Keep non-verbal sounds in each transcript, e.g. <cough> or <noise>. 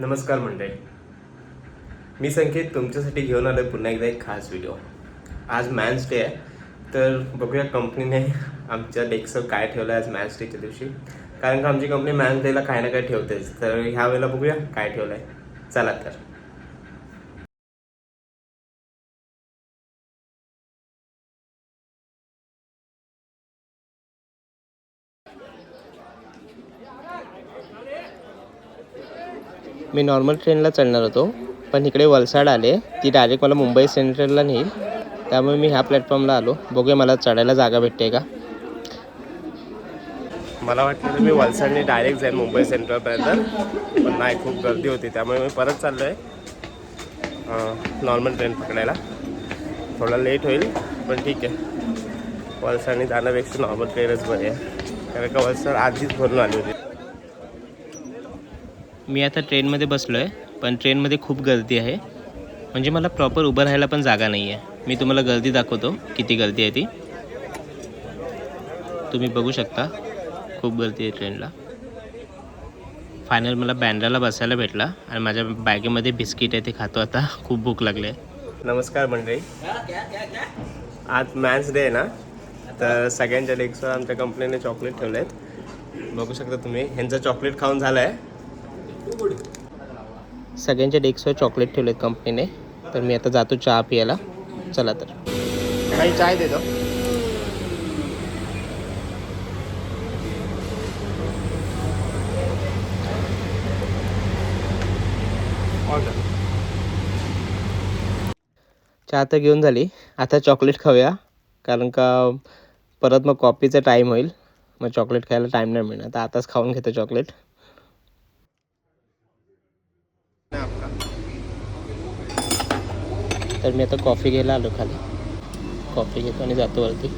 नमस्कार मंडळी. मी संकेत तुमच्यासाठी घेऊन आलो आहे पुन्हा एकदा एक खास व्हिडिओ आज मॅन्स डे आहे तर बघूया कंपनीने आमच्या डेस्कवर काय ठेवलं आहे आज मॅन्स डेच्या दिवशी. कारण का आमची कंपनी मॅन्स डेला काही ना काही ठेवतेच. तर ह्या वेळेला बघूया काय ठेवलं आहे चला तर. मी नॉर्मल ट्रेनला चढणार होतो. पण इकडे वलसाड आले. ती डायरेक्ट मला मुंबई सेंट्रलला नेईल. त्यामुळे मी ह्या प्लॅटफॉर्मला आलो. बघूया मला चढायला जागा भेटते का? मला वाटलं मी वलसाडने डायरेक्ट जाईल मुंबई सेंट्रलपर्यंत पण नाही खूप गर्दी होती. त्यामुळे मी परत चाललो आहे नॉर्मल ट्रेन पकडायला. थोडा लेट होईल पण ठीक आहे. वलसाडने जाण्यापेक्षा नॉर्मल ट्रेनच बरी आहे. कारण का वलसाड आधीच भरून आली होती. मी आता ट्रेनमध्ये बसलो आहे पण ट्रेनमध्ये खूप गर्दी आहे. म्हणजे मला प्रॉपर उभं राहायला पण जागा नाही आहे मी तुम्हाला गर्दी दाखवतो किती गर्दी आहे ती. तुम्ही बघू शकता खूप गर्दी आहे ट्रेनला. फायनल मला बँड्राला बसायला भेटला आणि माझ्या बॅगेमध्ये बिस्किट आहे ते खातो आता खूप भूक लागली आहे. नमस्कार मंडळी. आज मॅथ्स डे आहे ना? तर सगळ्यांच्या डेस्कवर आमच्या कंपनीने चॉकलेट ठेवले आहेत बघू शकता तुम्ही ह्यांचं चॉकलेट खाऊन झालं आहे सगळ्यांच्या डेस्कवर चॉकलेट ठेवलेत कंपनीने तर मी आता जातो चहा पियाला. चला तर. काही चाय देतो चहा तर घेऊन झाली. आता चॉकलेट खाऊया. कारण का परत मग कॉफीचा टाईम होईल. मग चॉकलेट खायला टाईम नाही मिळणार. तर आताच खाऊन घेतो चॉकलेट तर मी आता कॉफी घ्यायला आलो खाली. कॉफी घेतो आणि जातो वरती.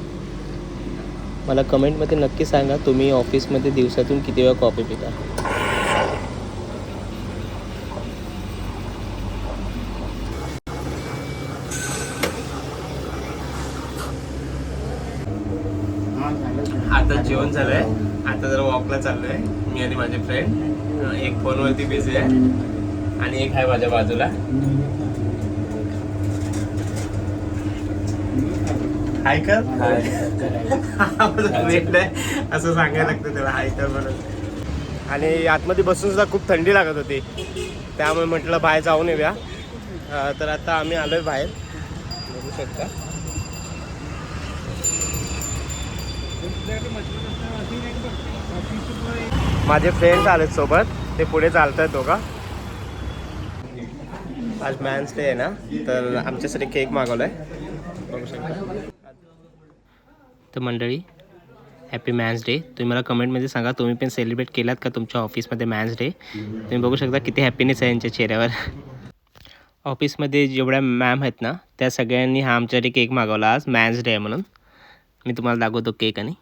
मला कमेंटमध्ये नक्की सांगा तुम्ही ऑफिसमध्ये दिवसातून किती वेळा कॉफी पिता? आता जेवण झालंय. आता जरा वॉकला चाललोय. मी आणि माझे फ्रेंड एक फोनवरती बिझी आहे. आणि एक आहे माझ्या बाजूला. हाय कर. फ्रेंड आहे असं सांगायला लागतं त्याला हाय कर म्हणून. आणि आतमध्ये बसून सुद्धा खूप थंडी लागत होती. त्यामुळे म्हटलं बाहेर जाऊन येऊया. तर आता आम्ही आलोय बाहेर. बघू शकता. माझे फ्रेंड्स आलेत सोबत. ते पुढे चालत आहेत दोघा. आज मॅन्स डे आहे ना तर आमच्यासाठी केक मागवलाय. बघू शकता. तर मंडळी हॅपी मॅन्स डे तुम्ही मला कमेंटमध्ये सांगा तुम्ही पण सेलिब्रेट केलात का तुमच्या ऑफिसमध्ये मॅन्स डे तुम्ही बघू शकता किती हॅपीनेस आहे यांच्या चेहऱ्यावर. ऑफिसमध्ये जेवढ्या मॅम आहेत ना त्या सगळ्यांनी हा आमच्यासाठी केक मागवला आज मॅन्स डे आहे म्हणून. मी तुम्हाला दाखवतो केक आणि.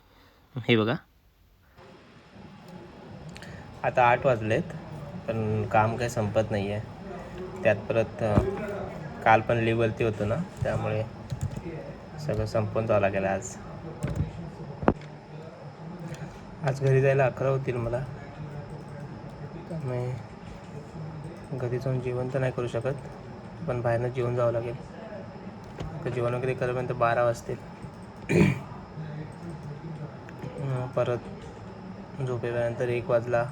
हे बघा. आता आठ वाजलेत पण काम काही संपत नाही आहे त्यात परत काल पण लिव्हवरती होतो ना त्यामुळे सगळं संपवून जावं लागेल आज. आज घरी जायला अकरा होतील मला. त्यामुळे घरी जाऊन जेवण तर नाही करू शकत पण बाहेरनं जेवण जावं लागेल. तर जेवण वगैरे करेपर्यंत बारा वाजतील. परत झोपेपर्यंत एक वाजला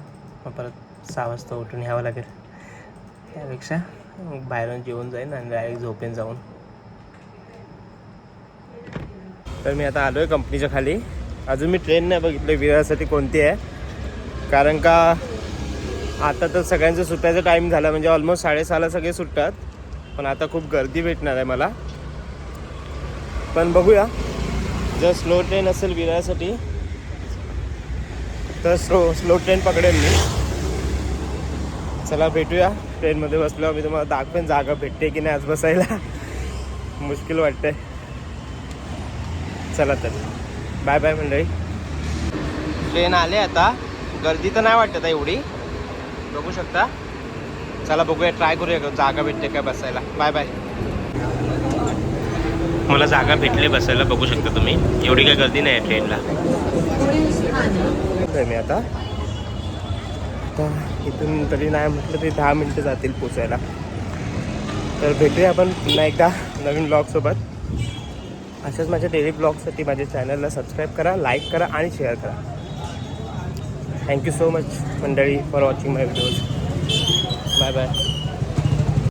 मग परत सहा वाजता उठून यावं लागेल. त्यापेक्षा बाहेरून जेवून जाईन आणि डायरेक्ट झोपेन जाऊन. तर मी आता आलो आहे कंपनीच्या खाली. अजून मी ट्रेन नाही बघितलं विरासाठी कोणती आहे. कारण का आता तर सगळ्यांचं सुटायचा टाईम झाला म्हणजे ऑलमोस्ट साडेसहाला सगळे सुटतात. पण आता खूप गर्दी भेटणार आहे मला. पण बघूया. जर स्लो ट्रेन असेल विरासाठी तर स्लो स्लो ट्रेन पकडेल मी. चला भेटूया. ट्रेनमध्ये बसल्यावर मी तुम्हाला दाखवेन जागा भेटते की नाही आज बसायला. <laughs> मुश्किल वाटतंय. चला तर. बाय बाय मंडळी. ट्रेन आले आता. गर्दी तर नाही वाटत आहे एवढी. बघू शकता. चला बघूया ट्राय करूया. का जागा भेटते काय बसायला? बाय बाय मला जागा भेटली बसायला बघू शकता तुम्ही. एवढी काय गर्दी नाही आहे ट्रेनला मी आता. आता इथून तरी नाही म्हटलं तरी दहा मिनटं जातील पोचायला. तर भेटूया आपण पुन्हा एकदा नवीन ब्लॉगसोबत अशाच माझ्या डेली ब्लॉगसाठी माझ्या चॅनलला सबस्क्राईब करा लाईक करा आणि शेअर करा. थँक्यू सो मच मंडळी for watching my videos bye bye